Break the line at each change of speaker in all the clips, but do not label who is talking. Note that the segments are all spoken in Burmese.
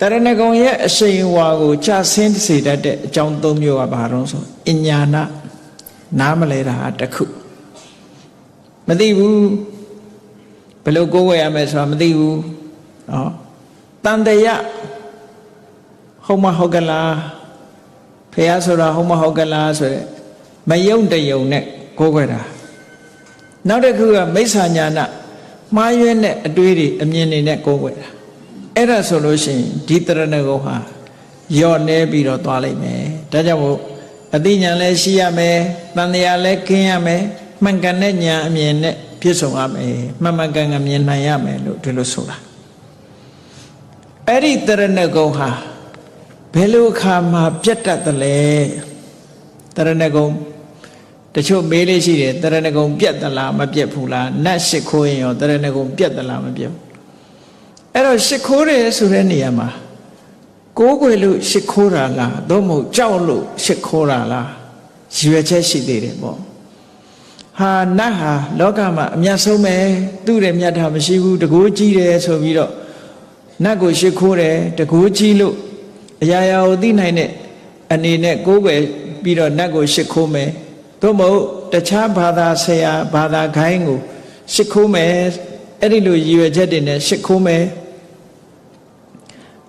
တရဏဂုံရဲ့အရှိန်အဝါကိုချဆင်းစေတတ်တဲ့အကြောင်း၃မျိုးကဘာလို့ဆိုအညာနာနားမလဲတာဟာတစ်ခုမသိဘူးဘယ်လိုကိုယ်ဝယ်ရမယ်ဆိုတာမသိဘူးနော်တန်တရဟုတ်မဟုတ်ကလားဖះဆိုတာဟုတ်မဟုတ်ကလားဆိုရက်မယုံတယုံနဲ့ကိုယ်ဝယ်တာနောက်တစ်ခုကမိစ္ဆာညာနာမှားယွင်းတဲ့အတွေးတွေအမြင်တွေနဲ့ကိုယ်ဝယ်တာ အဲ့ဒါဆိုလို့ရှိရင်ဒီတရဏဂုံဟာယော့နေပြီးတော့သွားလိမ့်မယ်ဒါကြောင့်မို့အသိဉာဏ်လည်းရှိရမယ်တန်တရားလည်းခင်းရမယ်မှန်ကန်တဲ့ဉာဏ်အမြင်နဲ့ပြည့်စုံရမယ်မှန်မှန်ကန်ကန်မြင်နိုင်ရမယ်လို့ဒီလိုဆိုတာအဲ့ဒီတရဏဂုံဟာဘယ်လိုအခါမှာပြတ်တတ်သလဲတရဏဂုံတချို့မေးလေးရှိတယ်တရဏဂုံပြတ်သလားမပြတ်ဘူးလားနတ်ရှိခိုးရင်ရောတရဏဂုံပြတ်သလားမပြတ်ဘူး အဲ့တော့ရှိခိုးတယ်ဆိုတဲ့နေရာမှာကိုးကွယ်လို့ရှိခိုးတာလားသို့မဟုတ်ကြောက်လို့ရှိခိုးတာလားရည်ရွယ်ချက်ရှိသေးတယ်ပေါ့ဟာနတ်ဟာလောကမှာအမျက်ဆုံးပဲသူ့ရဲ့မြတ်တာမရှိဘူးတကူကြီးတယ်ဆိုပြီးတော့နတ်ကိုရှိခိုးတယ်တကူကြီးလို့အရာရာကိုသိနိုင်တဲ့အနေနဲ့ကိုးကွယ်ပြီးတော့နတ်ကိုရှိခိုးမယ်သို့မဟုတ်တခြားဘာသာဆရာဘာသာခိုင်းကိုရှိခိုးမယ်အဲ့ဒီလိုရည်ရွယ်ချက်တွေနဲ့ရှိခိုးမယ်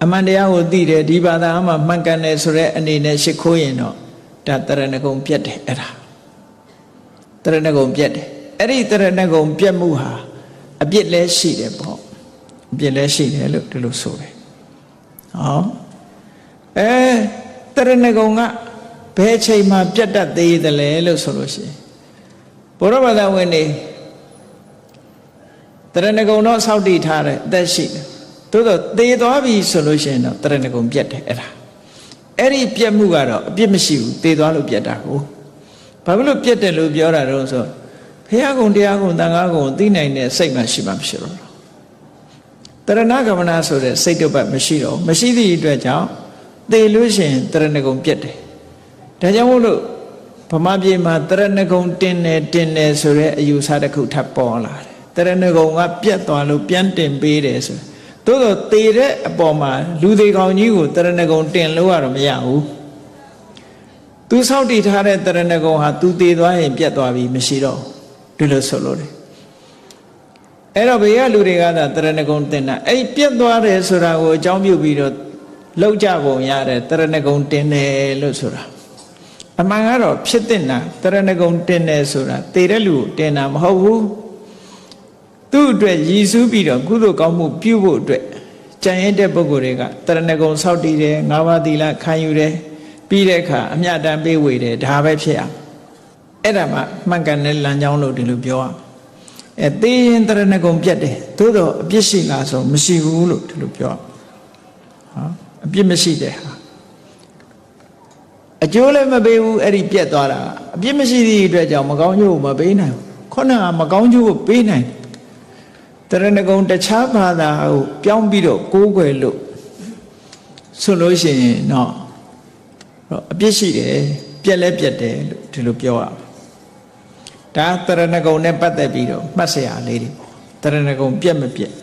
အမှန်တရားကိုသိတယ်ဒီဘာသာအမှမှန်ကန်တယ်ဆိုတဲ့အနေနဲ့ရှိခိုးရင်တော့ဒါတရဏဂုံပြတ်တယ်အဲ့ဒါတရဏဂုံပြတ်တယ်အဲ့ဒီတရဏဂုံပြတ်မှုဟာအပြစ်လဲရှိတယ်ပေါ့အပြစ်လဲရှိတယ်လို့ဒီလိုဆိုတယ်ဟောအဲတရဏဂုံကဘယ်ချိန်မှပြတ်တတ်သေးသလဲလို့ဆိုလို့ရှိရင်ဘုရားဘာသာဝင်နေတရဏဂုံတော့စောက်တည်ထားတယ်အသက်ရှိတယ် သို့တော့သေသွားပြီဆိုလို့ရှိရင်တော့တရဏဂုံပြတ်တယ်အဲ့ဒါအဲ့ဒီပြတ်မှုကတော့အပြစ်မရှိဘူးသေသွားလို့ပြတ်တာကိုဘာဖြစ်လို့ပြတ်တယ်လို့ပြောတာတော့ဆိုဘုရားကုံတရားကုံတန်ခါကုံသိနိုင်တဲ့စိတ်မှရှိမှမရှိတော့ဘူးတရဏဂမနာဆိုတဲ့စိတ်တစ်ပတ်မရှိတော့မရှိသည့်အတွက်ကြောင့်သေလို့ရှိရင်တရဏဂုံပြတ်တယ်ဒါကြောင့်မို့လို့ဗမာပြည်မှာတရဏဂုံတင်တယ်တင်တယ်ဆိုတဲ့အယူဆတစ်ခုထပ်ပေါ်လာတယ်တရဏဂုံကပြတ်သွားလို့ပြန်တင်ပေးတယ်ဆို သို့တော့သေတဲ့အပေါ်မှာလူသေးကောင်ကြီးကိုတရဏဂုံတင်လို့ရတော့မရဘူးသူဆောက်တည်ထားတဲ့တရဏဂုံဟာသူသေသွားရင်ပြတ်သွားပြီမရှိတော့ဒီလိုဆိုလို့တယ်အဲ့တော့ဘေးကလူတွေကသာတရဏဂုံတင်တာအဲ့ပြတ်သွားတယ်ဆိုတာကိုအကြောင်းပြုပြီးတော့လောက်ကြပုံရတယ်တရဏဂုံတင်တယ်လို့ဆိုတာအမှန်ကတော့ဖြစ်တဲ့နာတရဏဂုံတင်တယ်ဆိုတာသေတဲ့လူကိုတင်တာမဟုတ်ဘူး သူ့အတွက်ရည်စူးပြီးတော့ကုသိုလ်ကောင်းမှုပြုဖို့အတွက်ကြံရင်တဲ့ပုဂ္ဂိုလ်တွေကတရဏဂုံဆောက်တည်တယ်ငါးပါးသီလခံယူတယ်ပြီးတဲ့အခါအမြတ်တမ်းပေးဝေတယ်ဒါပဲဖြစ်အောင်အဲ့ဒါမှမှန်ကန်တဲ့လမ်းကြောင်းလို့ဒီလိုပြောရအဲသေရင်တရဏဂုံပြတ်တယ်သို့တော့အပြစ်ရှိလားဆိုမရှိဘူးလို့ဒီလိုပြောဟာအပြစ်မရှိတဲ့ဟာအကျိုးလည်းမပေးဘူးအဲ့ဒီပြက်သွားတာအပြစ်မရှိသည့်အတွက်ကြောင့်မကောင်းကျိုးကိုမပေးနိုင်ဘူးခုနကမကောင်းကျိုးကိုပေးနိုင်တ ရဏဂုံတခြားဘာသာကိုပြောင်းပြီးတော့ကိုးကွယ်လို့ဆိုလို့ရှိရင်တော့အပြစ်ရှိတယ်ပြက်လဲပြက်တယ်လို့ဒီလိုပြောရအောင်ဒါတရဏဂုံနဲ့ပတ်သက်ပြီးတော့မှတ်စရာလေးတွေပေါ့တရဏဂုံပြက်မပြက်